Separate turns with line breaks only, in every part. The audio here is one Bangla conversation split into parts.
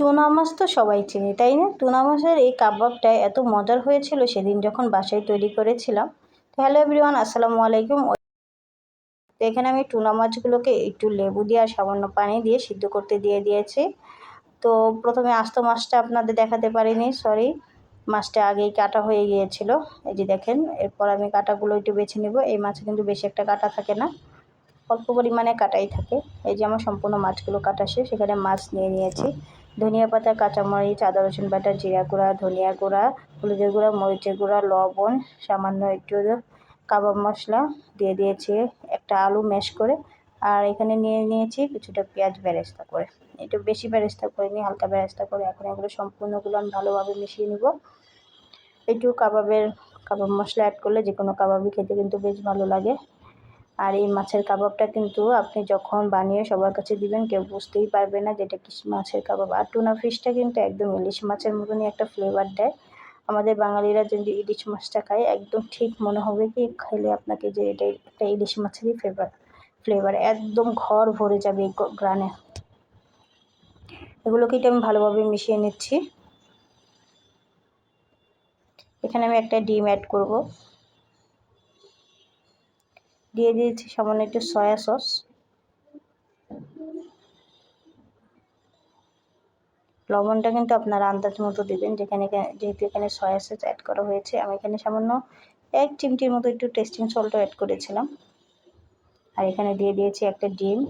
টুনা মাছ তো সবাই চেনে, তাই না? টুনা মাছের এই কাবাবটা এত মজার হয়েছিল সেদিন যখন বাসায় তৈরি করেছিলাম। হ্যালো এভরিওয়ান, আসসালামু আলাইকুম। তো এখানে আমি টুনা মাছগুলোকে একটু লেবু দিয়ে আর সামান্য পানি দিয়ে সিদ্ধ করতে দিয়ে দিয়েছি। তো প্রথমে আস্ত মাছটা আপনাদের দেখাতে পারিনি সরি মাছটা আগেই কাটা হয়ে গিয়েছিল। এই যে দেখেন, এরপর আমি কাটাগুলো একটু বেছে নেব। এই মাছে কিন্তু বেশি একটা কাটা থাকে না। অল্প পরিমাণে কাটাই থাকে। এই যে আমার সম্পূর্ণ মাছগুলো কাটা শেষ সেখানে মাছ নিয়ে নিয়েছি। ধনিয়া পাতা, কাঁচামরিচ, আদা, রসুন বাটা, জিরা গুঁড়া, ধনিয়া গুঁড়া, হলুদের গুঁড়া, মরিচের গুঁড়া, লবণ, সামান্য একটু কাবাব মশলা দিয়ে দিয়েছি, একটা আলু ম্যাশ করে। আর এখানে নিয়ে নিয়েছি কিছুটা পেঁয়াজ বেরেস্তা করে। একটু বেশি বেরেস্তা করে নিই হালকা বেরেস্তা করে। এখন এগুলো সম্পূর্ণগুলো আমি ভালোভাবে মিশিয়ে নিব। একটু কাবাবের, কাবাব মশলা অ্যাড করলে যে কোনো কাবাবই খেতে কিন্তু বেশ ভালো লাগে। আর এই মাছের কাবাবটা কিন্তু আপনি যখন বানিয়ে সবার কাছে দিবেন, কেউ বুঝতেই পারবে না যেটা কি মাছের কাবাব। আর টুনা ফিশটা কিন্তু একদম ইলিশ মাছের মতনই একটা ফ্লেভার দেয়। আমাদের বাঙালিরা যদি ইলিশ মাছটা খায়, একদম ঠিক মনে হবে কি খেলে আপনাকে যে এটা একটা ইলিশ মাছেরই ফ্লেভার ফ্লেভার একদম ঘর ভরে যাবে এই গ্রানে। এগুলোকে এটা আমি ভালোভাবে মিশিয়ে নিচ্ছি। এখানে আমি একটা ডিম অ্যাড করব। দিয়ে দিয়েছি সামান্য একটু সয়া সস। লবণটা কিন্তু আপনারা আন্দাজ মতো দেবেন, যেখানে যেহেতু এখানে সয়া সস অ্যাড করা হয়েছে, আমি এখানে সামান্য এক চিমটির মতো একটু টেস্টিং সল্টও অ্যাড করেছিলাম। আর এখানে দিয়ে দিয়েছি একটা ডিম।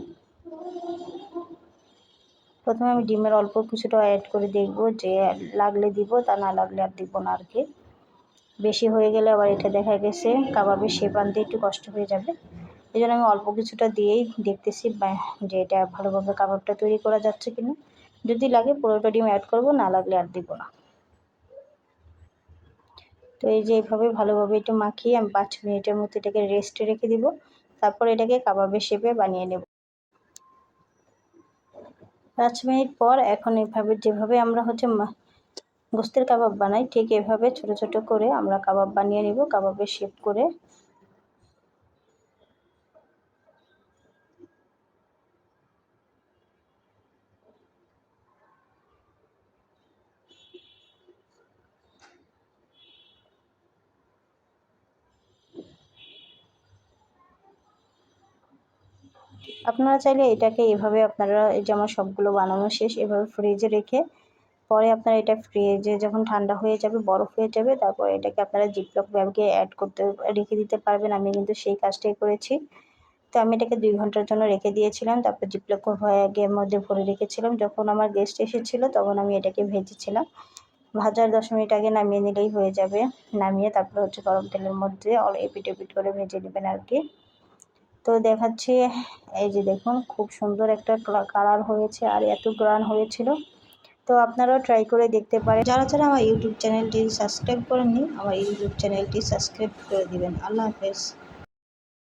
প্রথমে আমি ডিমের অল্প কিছুটা অ্যাড করে দেখব, যে লাগলে দিব, তা না লাগলে আর দিব না আর কি। বেশি হয়ে গেলে আবার এটা দেখা গেছে, কাবাবের শেপ আনতে একটু কষ্ট হয়ে যাবে। এই জন্য আমি অল্প কিছুটা দিয়েই দেখতেছি যে এটা ভালোভাবে কাবাবটা তৈরি করা যাচ্ছে কিনা। যদি লাগে পুরোটা ডিম অ্যাড করব, না লাগলে আর দিব না। তো এই যে এইভাবে ভালোভাবে একটু মাখিয়ে আমি পাঁচ মিনিটের মতো এটাকে রেস্টে রেখে দিব। তারপর এটাকে কাবাবের শেপে বানিয়ে নেব। পাঁচ মিনিট পর এখন এইভাবে যেভাবে আমরা হচ্ছে গোস্তের কাবাব বানাই, ঠিক এভাবে ছোট ছোট করে আমরা কাবাব বানিয়ে নিব কাবাবের শেপ করে। আপনারা চাইলে এটাকে এভাবে আপনারা যেমন সবগুলো বানানো শেষ, এভাবে ফ্রিজে রেখে পরে আপনারা এটা ফ্রিজে যখন ঠান্ডা হয়ে যাবে, বরফ হয়ে যাবে, তারপর এটাকে আপনারা জিপলক ব্যাগে অ্যাড করতে, রেখে দিতে পারবেন। আমি কিন্তু সেই কাজটাই করেছি। তো আমি এটাকে দুই ঘণ্টার জন্য রেখে দিয়েছিলাম। তারপর জিপলক ব্যাগের মধ্যে ভরে রেখেছিলাম। যখন আমার গেস্ট এসেছিল, তখন আমি এটাকে ভেজেছিলাম। ভাজার দশ মিনিট আগে নামিয়ে নিলেই হয়ে যাবে। নামিয়ে তারপর হচ্ছে গরম তেলের মধ্যে এপিট এপিট করে ভেজে নেবেন আর কি তো দেখাচ্ছি, এই যে দেখুন, খুব সুন্দর একটা কালার হয়েছে আর এত গ্রান হয়েছিল। তো আপনারাও ট্রাই করে দেখতে পারেন। যারা যারা আমার ইউটিউব চ্যানেলটি সাবস্ক্রাইব করেননি, আমার ইউটিউব চ্যানেলটি সাবস্ক্রাইব করে দিবেন। আল্লাহ হাফেজ।